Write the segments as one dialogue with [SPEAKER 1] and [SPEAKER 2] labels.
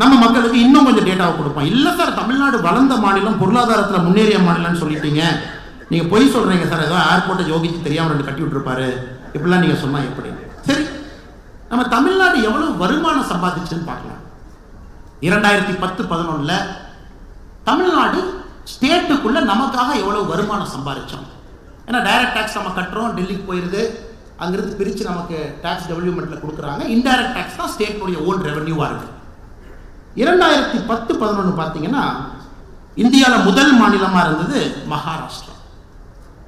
[SPEAKER 1] நம்ம மக்களுக்கு இன்னும் கொஞ்சம் டேட்டாவை கொடுப்போம். இல்லை சார் தமிழ்நாடு வளர்ந்த மாநிலம் பொருளாதாரத்தில் முன்னேறிய மாநிலம்னு சொல்லிட்டீங்க. நீங்கள் பொய் சொல்கிறீங்க சார் ஏதோ ஏர்போர்ட்டை யோகிச்சு தெரியாமல் ரெண்டு கட்டி விட்டுருப்பாரு. இப்படிலாம் நீங்கள் சொன்னால் எப்படி? சரி. நம்ம தமிழ்நாடு எவ்வளோ வருமானம் சம்பாதிச்சுன்னு பார்க்கலாம். இரண்டாயிரத்தி பத்து பதினொன்றில் தமிழ்நாடு ஸ்டேட்டுக்குள்ளே நமக்காக எவ்வளோ வருமானம் சம்பாதிச்சோம். ஏன்னா டைரக்ட் டேக்ஸ் நம்ம கட்டுறோம் டெல்லிக்கு போயிருது. அங்கேருந்து பிரித்து நமக்கு டேக்ஸ் டெவலப்மெண்ட்டில் கொடுக்குறாங்க. இன்டைரக்ட் டேக்ஸ் தான் ஸ்டேட்டுடைய ஓன் ரெவன்யூவாக இருக்குது இரண்டாயிரத்தி பத்து பதினொன்று பார்த்தீங்கன்னா இந்தியாவில் முதல் மாநிலமாக இருந்தது மகாராஷ்டிரா.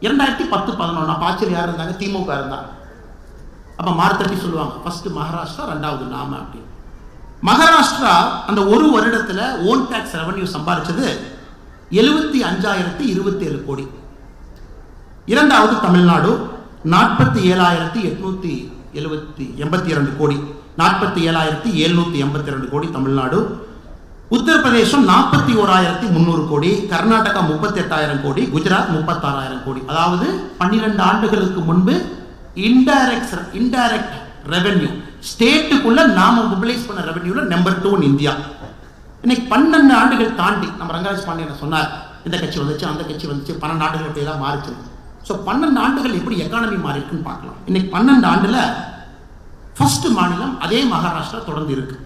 [SPEAKER 1] இரண்டாயிரத்தி பத்து பதினொன்று அப்போ ஆச்சரியம் யார் இருந்தாங்க? திமுக இருந்தாங்க. அப்போ மார்த்தட்டி சொல்லுவாங்க ஃபஸ்ட்டு மகாராஷ்டிரா ரெண்டாவது நாம அப்படின்னு. மகாராஷ்டிரா அந்த ஒரு வருடத்தில் ஓன் டேக்ஸ் ரெவன்யூ சம்பாதிச்சது எழுபத்தி அஞ்சாயிரத்தி இருபத்தி ஏழு கோடி. இரண்டாவது தமிழ்நாடு நாற்பத்தி ஏழாயிரத்தி எட்நூற்றி எழுபத்தி எண்பத்தி இரண்டு கோடி. நாற்பத்தி ஏழாயிரத்தி எழுநூத்தி எண்பத்தி ரெண்டு கோடி தமிழ்நாடு. உத்தரப்பிரதேசம் நாற்பத்தி ஓராயிரத்தி முந்நூறு கோடி கர்நாடகா முப்பத்தி எட்டாயிரம் கோடி குஜராத் முப்பத்தாறாயிரம் கோடி. அதாவது பன்னிரெண்டு ஆண்டுகளுக்கு முன்பு இன்டைரக்ட் இன்டைரக்ட் ரெவென்யூ ஸ்டேட்டுக்குள்ள நாம மொபிலைஸ் பண்ண ரெவென்யூல நம்பர் டூ இந்தியா இன்னைக்கு பன்னெண்டு ஆண்டுகள் தாண்டி நம்ம ரங்கராஜ் பாண்டியன் சொன்னார் இந்த கட்சி வந்துச்சு அந்த கட்சி வந்துச்சு பன்னெண்டு ஆண்டுகள் இப்படி எல்லாம் மாறிச்சு. ஸோ பன்னெண்டு ஆண்டுகள் எப்படி எக்கானமி மாறி இருக்குன்னு பார்க்கலாம். இன்னைக்கு பன்னெண்டு ஆண்டுல ஃபர்ஸ்ட் மாநிலம் அதே மகாராஷ்டிரா தொடர்ந்து இருக்கு.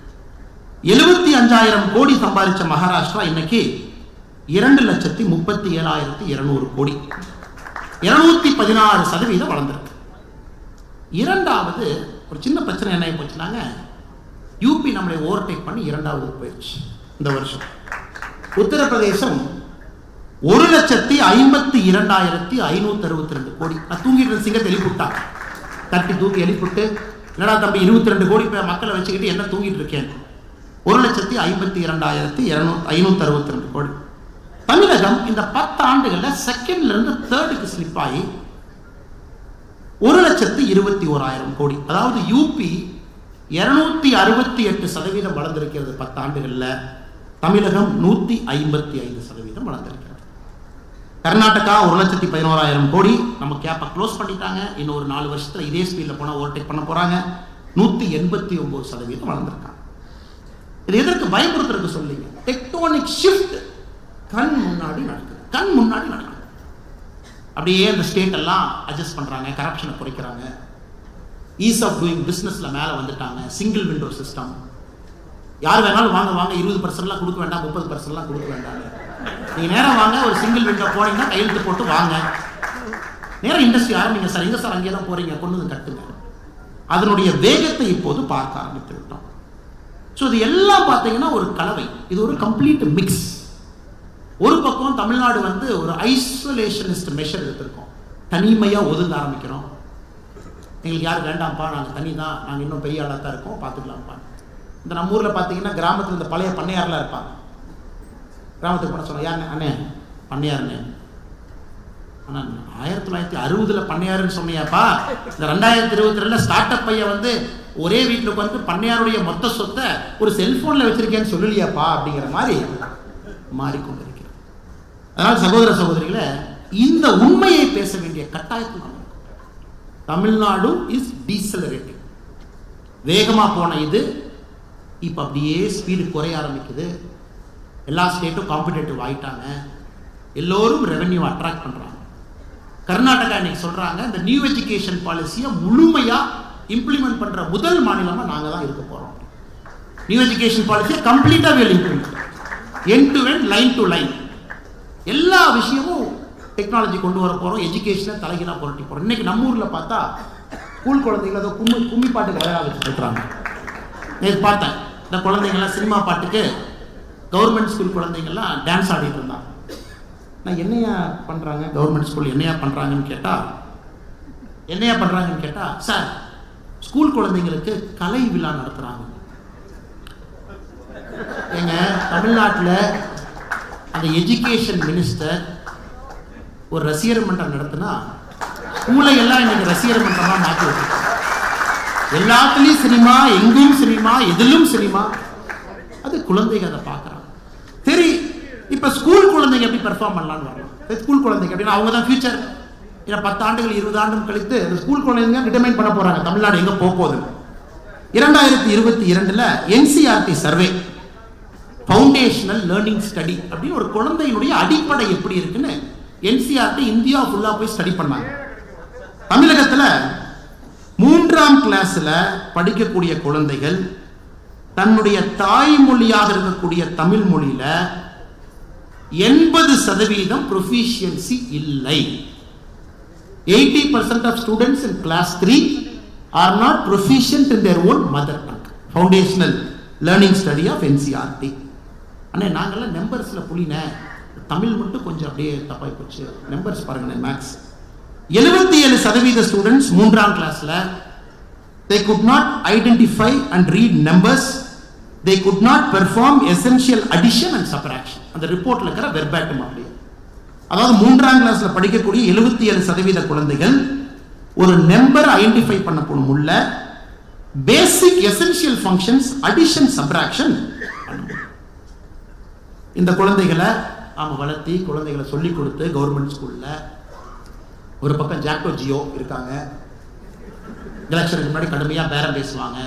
[SPEAKER 1] எழுபத்தி அஞ்சாயிரம் கோடி சம்பாதிச்ச மகாராஷ்டிரா இன்னைக்கு இரண்டு லட்சத்தி முப்பத்தி ஏழாயிரத்தி இருநூறு கோடி. இருநூத்தி பதினாறு சதவீதம் வளர்ந்துருக்கு. இரண்டாவது ஒரு சின்ன பிரச்சனை என்ன ஆகி போச்சுனாங்க யூபி நம்மளை ஓவர்டேக் பண்ணி இரண்டாவது போயிடுச்சு இந்த வருஷம். உத்தரப்பிரதேசம் ஒரு லட்சத்தி ஐம்பத்தி இரண்டாயிரத்தி ஐநூத்தி அறுபத்தி ரெண்டு கோடி. நான் தூங்கிட்டு இருந்த சிங்கத்தை எழுப்பிவிட்டான் தட்டி தூக்கி எழுப்பிவிட்டு என்னடா தம்பி இருபத்தி ரெண்டு கோடி பேர் மக்களை வச்சுக்கிட்டு என்ன தூங்கிட்டு இருக்கேன்? ஒரு லட்சத்தி ஐம்பத்தி இரண்டாயிரத்தி இரநூ ஐநூத்தி அறுபத்தி ரெண்டு கோடி. தமிழகம் இந்த பத்து ஆண்டுகள்ல செகண்ட்ல இருந்து தேர்டுக்கு ஸ்லிப் ஆகி ஒரு லட்சத்து இருபத்தி ஓராயிரம் கோடி. அதாவது யூபி இரநூத்தி அறுபத்தி எட்டு சதவீதம் வளர்ந்திருக்கிறது பத்து ஆண்டுகளில். தமிழகம் நூத்தி ஐம்பத்தி ஐந்து சதவீதம் வளர்ந்திருக்கு. கர்நாடகா ஒரு லட்சத்தி பதினோராயிரம் கோடி நம்ம கேப்பை க்ளோஸ் பண்ணிட்டாங்க. இன்னும் ஒரு நாலு வருஷத்தில் இதே ஸ்பீடில் போனால் ஓவர்டேக் பண்ண போகிறாங்க நூற்றி எண்பத்தி ஒம்பது சதவீதம் வளர்ந்துருக்காங்க. இது எதற்கு பயமுறுத்துறதுக்கு சொல்லிங்க டெக்டோனிக் ஷிஃப்ட் கண் முன்னாடி நடக்குது. கண் முன்னாடி நடக்குது. அப்படியே அந்த ஸ்டேட் எல்லாம் அட்ஜஸ்ட் பண்ணுறாங்க கரப்ஷனை குறைக்கிறாங்க. ஈஸ் ஆஃப் டூயிங் பிஸ்னஸில் மேலே வந்துட்டாங்க. சிங்கிள் விண்டோ சிஸ்டம் யார் வேணாலும் வாங்க வாங்க இருபது பர்சன்ட்லாம் கொடுக்க வேண்டாம் முப்பது பர்சன்ட்லாம் கொடுக்க வேண்டாம். நீங்க நேரம் வாங்க ஒரு சிங்கிள் விண்டோ போனீங்கன்னா கையெழுத்து போட்டு வாங்க. நேரம் இண்டஸ்ட்ரி ஆரம்பிங்க சார். எங்கே சார் அங்கே தான் போறீங்க? கொண்டு வந்து கட்டுங்க அதனுடைய வேகத்தை இப்போது பார்க்க ஆரம்பித்து விட்டோம் ஸோ இது எல்லாம் பார்த்தீங்கன்னா ஒரு கலவை. இது ஒரு கம்ப்ளீட் மிக்ஸ் ஒரு பக்கம் தமிழ்நாடு வந்து ஒரு ஐசோலேஷனிஸ்ட் மெஷர் எடுத்திருக்கோம். தனிமையாக ஒதுங்க ஆரம்பிக்கிறோம். எங்களுக்கு யாரும் வேண்டாம்ப்பா நாங்கள் தனி தான் நாங்கள் இன்னும் பெரிய ஆளாக தான் இருக்கோம். பார்த்துக்கலாம்ப்பா. இந்த நம்ம ஊரில் பார்த்தீங்கன்னா கிராமத்தில் இந்த பழைய பண்ணையாரெலாம் இருப்பாங்க. கிராமத்துக்கு போன சொன்ன யாருண்ணே? அண்ணே பண்ணையாருண்ணே. ஆனால் ஆயிரத்தி தொள்ளாயிரத்தி அறுபதில் பண்ணையாருன்னு சொன்னியாப்பா. இந்த ரெண்டாயிரத்தி இருபத்தி ரெண்டில் ஸ்டார்ட் அப் பையன் வந்து ஒரே வீட்டில் உட்காந்து பண்ணையாருடைய மொத்த சொத்தை ஒரு செல்ஃபோனில் வச்சிருக்கேன்னு சொல்லலையாப்பா அப்படிங்கிற மாதிரி மாறிக்கொண்டிருக்கிறது அதனால் சகோதர சகோதரிகளை இந்த உண்மையை பேச வேண்டிய கட்டாயத்தில் நம்ம தமிழ்நாடு இஸ் டீசலரேட்டிங் வேகமாக போன இது இப்போ அப்படியே ஸ்பீடு குறைய ஆரம்பிக்குது. எல்லா ஸ்டேட்டும் காம்படேட்டிவ் ஆகிட்டாங்க எல்லோரும் ரெவென்யூ அட்ராக்ட் பண்ணுறாங்க கர்நாடகா இன்னைக்கு சொல்கிறாங்க இந்த நியூ எஜுகேஷன் பாலிசியை முழுமையாக இம்ப்ளிமெண்ட் பண்ணுற முதல் மாநிலமாக நாங்கள் தான் இருக்க போகிறோம் நியூ எஜுகேஷன் பாலிசியை கம்ப்ளீட்டாக well implement end to end line to line எல்லா விஷயமும் டெக்னாலஜி கொண்டு வர போகிறோம் எஜுகேஷனை தலைகீழாக புரட்டி போகிறோம் இன்றைக்கி நம்ம ஊரில் பார்த்தா ஸ்கூல் குழந்தைகள் ஏதோ கும்மி கும்மி பாட்டுக்கு விளையாட வச்சு இருக்கிறாங்க நேற்று பார்த்தேன் இந்த குழந்தைங்கள்லாம் சினிமா பாட்டுக்கு கவர்மெண்ட் ஸ்கூல் குழந்தைங்கள்லாம் டான்ஸ் ஆடிட்டு இருந்தாங்க நான் என்னையா பண்ணுறாங்க கவர்மெண்ட் ஸ்கூல் என்னையா பண்ணுறாங்கன்னு கேட்டால் என்னையா பண்ணுறாங்கன்னு கேட்டால் சார் ஸ்கூல் குழந்தைங்களுக்கு கலை விழா நடத்துகிறாங்க எங்க தமிழ்நாட்டில் அந்த எஜுகேஷன் மினிஸ்டர் ஒரு ரசிகர் மன்றம் நடத்தினா ஸ்கூலை எல்லாம் இன்னைக்கு ரசிகர் மன்றமாக மாற்றி வச்சிருக்கோம் எல்லாத்துலேயும் சினிமா எங்கேயும் சினிமா எதிலும் சினிமா. அது குழந்தைகள் அதை பார்க்குறாங்க. இப்போ ஸ்கூல் குழந்தைங்க எப்படி பெர்ஃபார்ம் பண்ணலான்னு வரலாம் ஸ்கூல் குழந்தைங்க அப்படின்னா அவங்க தான் ஃபியூச்சர் ஏன்னா பத்து ஆண்டுகள் இருபது ஆண்டும் கழித்து அந்த ஸ்கூல் குழந்தைங்க டிட்டர்மைன் பண்ண போகிறாங்க தமிழ்நாடு எங்கே போக போகுது? இரண்டாயிரத்தி இருபத்தி இரண்டில் NCRT survey foundational learning study அப்படின்னு ஒரு குழந்தையினுடைய அடிப்படை எப்படி இருக்குன்னு என்சிஆர்டி இந்தியா ஃபுல்லாக போய் ஸ்டடி பண்ணாங்க. தமிழகத்தில் மூன்றாம் கிளாஸில் படிக்கக்கூடிய குழந்தைகள் தன்னுடைய தாய்மொழியாக இருக்கக்கூடிய தமிழ் மொழியில் எண்பது சதவீதம் ப்ரொஃபிஷியன்சி இல்லை. Eighty percent of students in class three are not proficient in their own mother tongue foundational learning study of NCRT அண்ணே நாங்கள்லாம் நம்பர்ஸில் புலினே தமிழ் மட்டும் கொஞ்சம் அப்படியே தப்பாகி போச்சு. நம்பர்ஸ் பாருங்களேன் மேக்ஸ் எழுபத்தி ஏழு சதவீத ஸ்டூடெண்ட்ஸ் மூன்றாம் கிளாஸில் they could not identify and read numbers they could not perform essential addition and subtraction அந்த ரிப்போர்ட்ல இருக்கிற வெர்பேட்டம் அப்படியே. அதாவது மூன்றாம் கிளாஸ்ல படிக்கக்கூடிய எழுபத்தி ஏழு சதவீத குழந்தைகள் ஒரு நம்பர் ஐடென்டிஃபை பண்ண உள்ள basic essential functions addition subtraction இந்த குழந்தைகளை அவங்க வளர்த்தி குழந்தைகளை சொல்லிக் கொடுத்து கவர்மெண்ட் ஸ்கூல்ல ஒரு பக்கம் ஜாக்டோ ஜியோ இருக்காங்க. எலெக்ஷனுக்கு முன்னாடி கடுமையாக பேரம் பேசுவாங்க.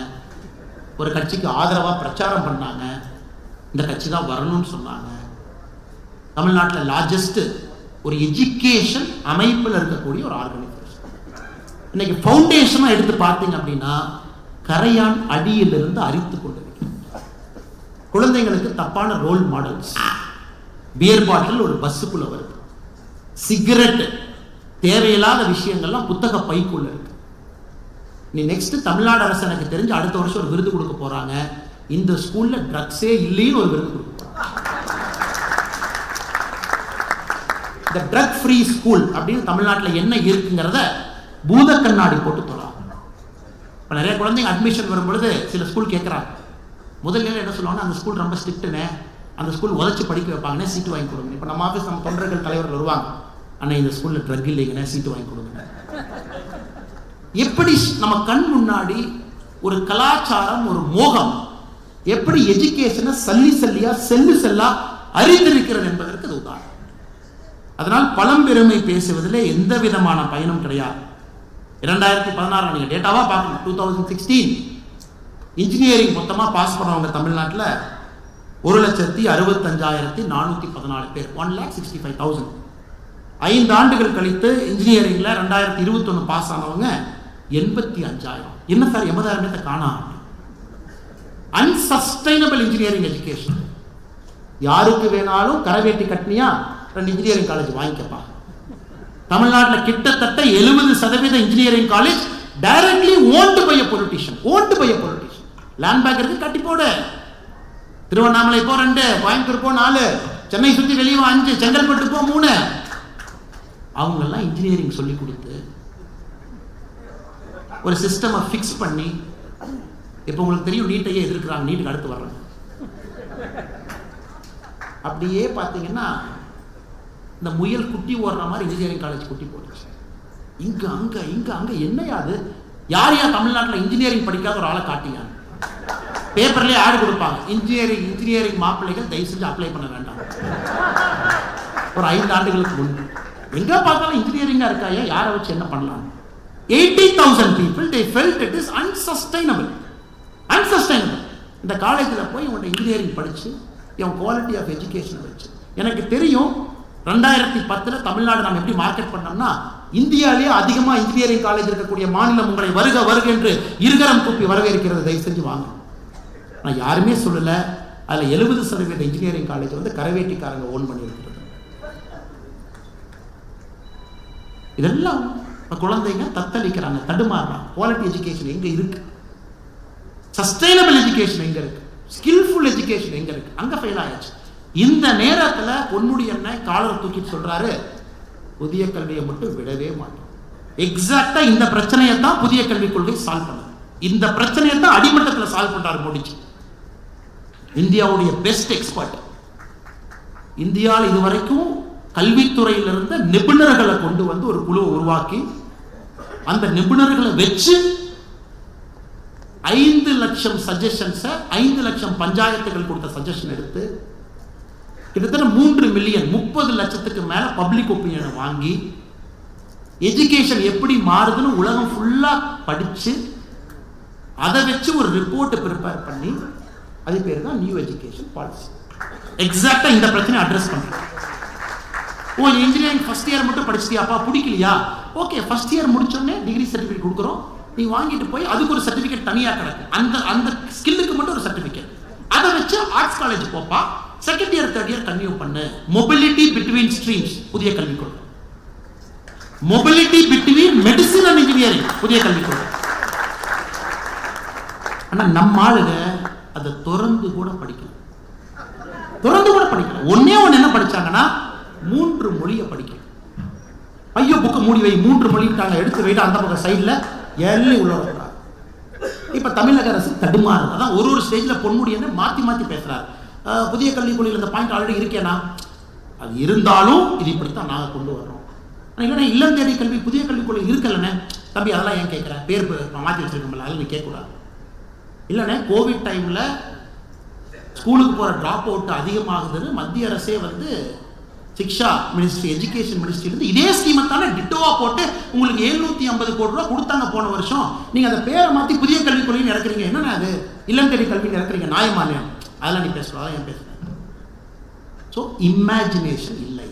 [SPEAKER 1] ஒரு கட்சிக்கு ஆதரவாக பிரச்சாரம் பண்ணாங்க. இந்த கட்சி தான் வரணும்னு சொன்னாங்க. தமிழ்நாட்டில் லார்ஜஸ்ட்டு ஒரு எஜுகேஷன் அமைப்பில் இருக்கக்கூடிய ஒரு ஆர்கனைசேஷன் இன்னைக்கு ஃபவுண்டேஷனாக எடுத்து பார்த்தீங்க அப்படின்னா கரையான் அடியிலிருந்து அரித்து கொண்டு குழந்தைங்களுக்கு தப்பான ரோல் மாடல்ஸ் பியர் பாட்டில் ஒரு பஸ்ஸுக்குள்ளே வருது. சிகரெட் தேவையில்லாத விஷயங்கள்லாம் புத்தக பைக்குள்ள இருக்கு. நீ நெக்ஸ்ட் தமிழ்நாடு அரசு எனக்கு தெரிஞ்சு அடுத்த வருஷம் ஒரு விருது கொடுக்க போறாங்க. இந்த ஸ்கூல்ல ட்ரக்ஸே இல்லைன்னு ஒரு விருது கொடுக்க இந்த ட்ரக் ஃப்ரீ ஸ்கூல் அப்படின்னு தமிழ்நாட்டில் என்ன இருக்குங்கிறத பூத கண்ணாடி போட்டு சொல்லலாம் இப்போ நிறைய குழந்தைங்க அட்மிஷன் வரும்பொழுது சில ஸ்கூல் கேட்குறாங்க முதல்ல என்ன சொல்லுவாங்கன்னா அந்த ஸ்கூல் ரொம்ப ஸ்ட்ரிக்ட்டுனே அந்த ஸ்கூல் உதச்சி படிக்க வைப்பாங்கன்னே சீட்டு வாங்கி கொடுங்க. இப்போ நம்ம ஆஃபீஸ் நம்ம தொண்டர்கள் தலைவர்கள் வருவாங்க. ஆனால் இந்த ஸ்கூலில் ட்ரக் இல்லைங்கண்ணே சீட்டு வாங்கி கொடுங்க எப்படி நம்ம கண் முன்னாடி ஒரு கலாச்சாரம் ஒரு மோகம் எப்படி எஜுகேஷனை சல்லி சல்லியா செல்லு செல்லா அறிந்திருக்கிறது என்பதற்கு அது உதாரணம். அதனால் பழம்பெருமை பேசுவதில் எந்த விதமான பயனும் கிடையாது. இரண்டாயிரத்தி பதினாறு நீங்க டேட்டாவா பார்க்கணும். டூ தௌசண்ட் சிக்ஸ்டீன் இன்ஜினியரிங் மொத்தமாக பாஸ் பண்ணவங்க தமிழ்நாட்டில் ஒரு லட்சத்தி அறுபத்தஞ்சாயிரத்தி நானூற்றி பதினாலு பேர். One lakh sixty five thousand ஐந்து ஆண்டுகள் கழித்து இன்ஜினியரிங்கில் ரெண்டாயிரத்தி இருபத்தொன்று பாஸ் ஆனவங்க எண்பத்தி அஞ்சாயிரம். என்ன சார் எண்பதாயிரத்தை காணா? அன்சஸ்டைனபிள் இன்ஜினியரிங் எஜுகேஷன் யாருக்கு வேணாலும் கரவேட்டி கட்டினியா ரெண்டு இன்ஜினியரிங் காலேஜ் வாங்கிக்கப்பா. தமிழ்நாட்டில் கிட்டத்தட்ட எழுபது சதவீத engineering college directly owned by politician owned by politician land back இருக்கு கட்டி போடு. திருவண்ணாமலை போ ரெண்டு கோயம்புத்தூர் போ நாலு சென்னை சுற்றி வெளியே அஞ்சு செங்கல்பட்டு போ மூணு. அவங்கெல்லாம் இன்ஜினியரிங் சொல்லி கொடுத்து ஒரு சிஸ்டமை ஃபிக்ஸ் பண்ணி இப்போ உங்களுக்கு தெரியும் நீட்டையே எதிர்க்கிறாங்க? நீட்டுக்கு அடுத்து வர்றாங்க அப்படியே பார்த்தீங்கன்னா இந்த முயல் குட்டி ஓடுற மாதிரி இன்ஜினியரிங் காலேஜ் குட்டி போட்டுச்சு. இங்க அங்க இங்க அங்க என்னையா அது? யார் யார் தமிழ்நாட்டில் இன்ஜினியரிங் படிக்காத ஒரு ஆளை காட்டியாங்க பேப்பர்லேயே ஆடு கொடுப்பாங்க. இன்ஜினியரிங் இன்ஜினியரிங் மாப்பிள்ளைகள் தயவு செஞ்சு அப்ளை பண்ண வேண்டாம். ஒரு ஐந்து ஆண்டுகளுக்கு முன்பு எங்க பார்த்தாலும் இன்ஜினியரிங்காக இருக்காயா? யாரை வச்சு என்ன பண்ணலாம்? Eighty thousand people they felt it is unsustainable unsustainable இந்த காலேஜில் போய் இவங்க இன்ஜினியரிங் படித்து இவன் குவாலிட்டி ஆஃப் எஜுகேஷன் வச்சு. எனக்கு தெரியும் ரெண்டாயிரத்தி பத்தில் தமிழ்நாடு நம்ம எப்படி மார்க்கெட் பண்ணோம்னா இந்தியாவிலேயே அதிகமாக இன்ஜினியரிங் காலேஜ் இருக்கக்கூடிய மாநிலம் உங்களை வருக வருக என்று இருகரம் கூப்பி வரவேற்கிறது. தயவு செஞ்சு வாங்க. நான் யாருமே சொல்லலை. அதில் எழுபது சதவீத இன்ஜினியரிங் காலேஜ் வந்து கரவேட்டிக்காரங்க ஓன் பண்ணியிருக்கிறது. இதெல்லாம் குழந்தைங்க தத்தளிக்கிறாங்க தடுமாறுறாங்க. குவாலிட்டி எஜுகேஷன் எங்கே இருக்கு? சஸ்டைனபிள் எஜுகேஷன் எங்கே இருக்கு? ஸ்கில்ஃபுல் எஜுகேஷன் எங்கே இருக்கு? அங்கே ஃபெயில் ஆயாச்சு. இந்த நேரத்தில் பொன்னுடைய அண்ணன் காலர் தூக்கிட்டு சொல்கிறாரு புதிய கல்வியை மட்டும் விடவே மாட்டோம். எக்ஸாக்டாக இந்த பிரச்சனையை தான் புதிய கல்விக் கொள்கை சால்வ் பண்ணுது. இந்த பிரச்சனையை தான் அடிமட்டத்தில் சால்வ் பண்ணுறாரு மோடிஜி. இந்தியாவுடைய பெஸ்ட் எக்ஸ்பர்ட் இந்தியாவில் இதுவரைக்கும் கல்வித்துறையில் இருந்த நிபுணர்களை கொண்டு வந்து ஒரு குழுவை உருவாக்கி அந்த நிபுணர்களை வச்சு ஐந்து லட்சம் சஜஷன்ஸை ஐந்து லட்சம் பஞ்சாயத்துகள் கொடுத்த சஜஷன் எடுத்து கிட்டத்தட்ட மூன்று மில்லியன் முப்பது லட்சத்துக்கு மேலே பப்ளிக் ஒப்பீனியனை வாங்கி எஜுகேஷன் எப்படி மாறுதுன்னு உலகம் ஃபுல்லாக படித்து அதை வச்சு ஒரு ரிப்போர்ட்டை ப்ரிப்பேர் பண்ணி அது பேர் தான் நியூ எஜுகேஷன் பாலிசி எக்ஸாக்டாக இந்த பிரச்சனையை அட்ரஸ் பண்ணுறேன் ஓ இன்ஜினியரிங் ஃபர்ஸ்ட் இயர் மட்டும் படிச்சிட்டியாப்பா? பிடிக்கலையா? ஓகே ஃபர்ஸ்ட் இயர் முடிச்சோடனே டிகிரி சர்டிஃபிகேட் கொடுக்குறோம். நீ வாங்கிட்டு போய் அதுக்கு ஒரு சர்டிஃபிகேட் தனியாக கிடக்கு. அந்த அந்த ஸ்கில்லுக்கு மட்டும் ஒரு சர்டிஃபிகேட் அதை வச்சு ஆர்ட்ஸ் காலேஜ் போப்பா. Second year third year continue பண்ணு. மொபிலிட்டி பிட்வீன் ஸ்ட்ரீம்ஸ் புதிய கல்விக் கொள்கை mobility between medicine and engineering புதிய கல்விக் கொள்கை ஆனால் நம்ம ஆளுங்க அதை திறந்து கூட படிக்கணும் திறந்து கூட படிக்கணும் ஒன்னே ஒன்று என்ன படிச்சாங்கன்னா மூன்று மொழியை படிக்கும் ஐயோ புக்கை மூடி வை மூன்று மொழிட்டாங்க எடுத்து வைட்டு அந்த பக்கம் சைடில் எல்லாம் உள்ள வர்றாங்க இப்போ தமிழக அரசு தடுமாறு அதான் ஒரு ஒரு ஸ்டேஜில் பொன்முடியன்னு மாற்றி மாற்றி பேசுகிறார் புதிய கல்விக்குழியில் இந்த பாயிண்ட் ஆல்ரெடி இருக்கேனா? அது இருந்தாலும் இது இப்படித்தான் நாங்கள் கொண்டு வர்றோம். இல்லைன்னா இல்லம் தேடி கல்வி புதிய கல்விக் கொள்கை இருக்கலண்ணே. தம்பி அதெல்லாம் ஏன் கேட்குறேன் பேர் மாற்றி வச்சிருக்கோம்ல அதில் நீ கேட்கக்கூடாது. இல்லைண்ணே கோவிட் டைமில் ஸ்கூலுக்கு போகிற ட்ராப் அவுட் அதிகமாகுதுன்னு மத்திய அரசே வந்து சிக்ஷா மினிஸ்ட்ரி எஜுகேஷன் மினிஸ்ட்ரியிலேருந்து இதே ஸ்கீமை டிட்டோவாக போட்டு உங்களுக்கு எழுநூற்றி ஐம்பது கோடி ரூபா கொடுத்தாங்க போன வருஷம். நீங்கள் அந்த பேரை மாற்றி புதிய கல்விக் கொள்கைன்னு இறக்குறீங்க. என்னென்ன அது? இல்லம் தேடி கல்வின்னு இறக்குறீங்க. நியாயமானியம் அதெல்லாம் நீ பேசுகிறோம் அதான் ஏன் பேசுகிறேன் ஸோ இமேஜினேஷன் இல்லை.